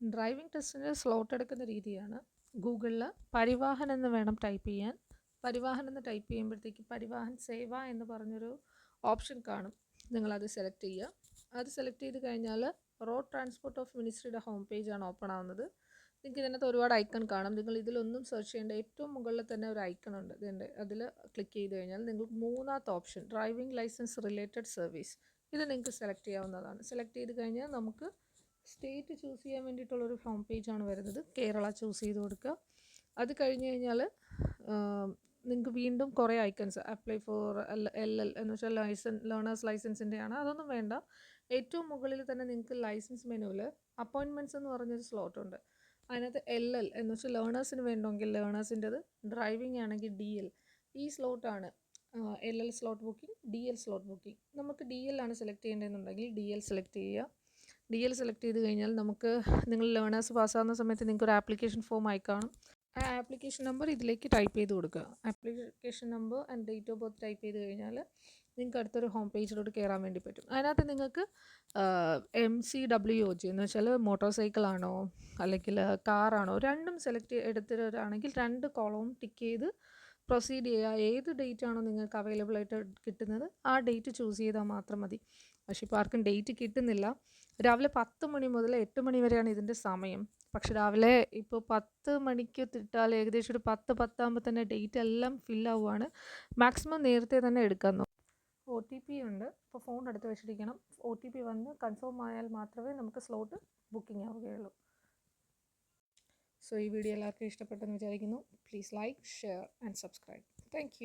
Driving ടെസ്റ്റിന് slot എടുക്കുന്ന രീതിയാണ്. ഗൂഗിളിൽ പരിവാഹൻ എന്ന് വേണം ടൈപ്പ് ചെയ്യാൻ. പരിവാഹൻ എന്ന് ടൈപ്പ് ചെയ്യുമ്പോഴത്തേക്ക് പരിവാഹൻ സേവ എന്ന് പറഞ്ഞൊരു ഓപ്ഷൻ കാണും. നിങ്ങളത് സെലക്ട് ചെയ്യുക. അത് സെലക്ട് ചെയ്ത് കഴിഞ്ഞാൽ റോഡ് ട്രാൻസ്പോർട്ട് ഓഫ് മിനിസ്ട്രിയുടെ ഹോം പേജാണ് ഓപ്പൺ ആവുന്നത്. നിങ്ങൾക്ക് ഇതിനകത്ത് ഒരുപാട് ഐക്കൺ കാണും. നിങ്ങൾ ഇതിലൊന്നും സെർച്ച് ചെയ്യേണ്ട ഏറ്റവും മുകളിൽ തന്നെ ഒരു ഐക്കൺ ഉണ്ട്. ഇതുണ്ട്. അതിൽ ക്ലിക്ക് ചെയ്ത് കഴിഞ്ഞാൽ നിങ്ങൾക്ക് മൂന്നാമത്തെ option driving license related service. ഇത് നിങ്ങൾക്ക് സെലക്ട് ചെയ്യാവുന്നതാണ്. സെലക്ട് ചെയ്ത് കഴിഞ്ഞാൽ നമുക്ക് സ്റ്റേറ്റ് ചൂസ് ചെയ്യാൻ വേണ്ടിയിട്ടുള്ളൊരു പേജ് ആണ് വരുന്നത്. കേരള ചൂസ് ചെയ്ത് കൊടുക്കുക. അത് കഴിഞ്ഞ് കഴിഞ്ഞാൽ നിങ്ങൾക്ക് വീണ്ടും കുറേ icons apply for L L L എന്ന് വെച്ചാൽ ലൈസൻസ് ലേണേഴ്സ് ലൈസൻസിന്റെ ആണ്. അതൊന്നും വേണ്ട. ഏറ്റവും മുകളിൽ തന്നെ നിങ്ങൾക്ക് ലൈസൻസ് മെനുവിൽ അപ്പോയിൻമെന്റ്സ് എന്ന് പറഞ്ഞൊരു സ്ലോട്ട് ഉണ്ട് അതിനകത്ത് എൽ എൽ എന്ന് വെച്ചാൽ ലേണേഴ്സിന് വേണമെങ്കിൽ ലേണേഴ്സിന്റെത് ഡ്രൈവിംഗ് ആണെങ്കിൽ ഡി എൽ. ഈ സ്ലോട്ടാണ് L L slot booking D L slot booking. നമുക്ക് ഡി എൽ ആണ് സെലക്ട് ചെയ്യേണ്ടതെന്നുണ്ടെങ്കിൽ ഡി എൽ സെലക്ട് ചെയ്യുക. ഡി എൽ സെലക്ട് ചെയ്ത് കഴിഞ്ഞാൽ നമുക്ക് നിങ്ങൾ ലേണേഴ്സ് പാസ്സാകുന്ന സമയത്ത് നിങ്ങൾക്ക് ഒരു ആപ്ലിക്കേഷൻ ഫോം ആയി കാണും ആ ആപ്ലിക്കേഷൻ നമ്പർ ഇതിലേക്ക് ടൈപ്പ് ചെയ്ത് കൊടുക്കുക. Application number and date of birth type ചെയ്ത് കഴിഞ്ഞാൽ നിങ്ങൾക്ക് അടുത്തൊരു ഹോം പേജിലോട്ട് കയറാൻ വേണ്ടി പറ്റും. അതിനകത്ത് നിങ്ങൾക്ക് M C W O G എന്ന് വെച്ചാൽ മോട്ടോർ സൈക്കിളാണോ അല്ലെങ്കിൽ കാറാണോ രണ്ടും സെലക്ട് എടുത്തിട്ടാണെങ്കിൽ രണ്ട് കോളവും ടിക്ക് ചെയ്ത് പ്രൊസീഡ് ചെയ്യുക. ഏത് ഡേറ്റ് ആണോ നിങ്ങൾക്ക് അവൈലബിൾ ആയിട്ട് കിട്ടുന്നത് ആ ഡേറ്റ് ചൂസ് ചെയ്താൽ മാത്രം മതി. പക്ഷെ ഇപ്പോൾ ആർക്കും ഡേറ്റ് കിട്ടുന്നില്ല. രാവിലെ പത്ത് മണി മുതൽ എട്ട് മണി വരെയാണ് ഇതിന്റെ സമയം. പക്ഷെ രാവിലെ ഇപ്പോൾ പത്ത് മണിക്ക് തിട്ടാൽ ഏകദേശം ഒരു പത്ത് പത്താകുമ്പോൾ തന്നെ ഡേറ്റ് എല്ലാം ഫില്ലാവുകയാണ് മാക്സിമം നേരത്തെ തന്നെ എടുക്കാൻ നോക്കും. ഒ ടി പി ഉണ്ട്. അപ്പോൾ ഫോൺ എടുത്ത് വെച്ചിരിക്കണം. ഒ ടി പി വന്ന് കൺഫേം ആയാൽ മാത്രമേ നമുക്ക് സ്ലോട്ട് ബുക്കിംഗ് ആവുകയുള്ളൂ. സോ ഈ വീഡിയോ എല്ലാവർക്കും ഇഷ്ടപ്പെട്ടെന്ന് വിചാരിക്കുന്നു. Please like share and subscribe thank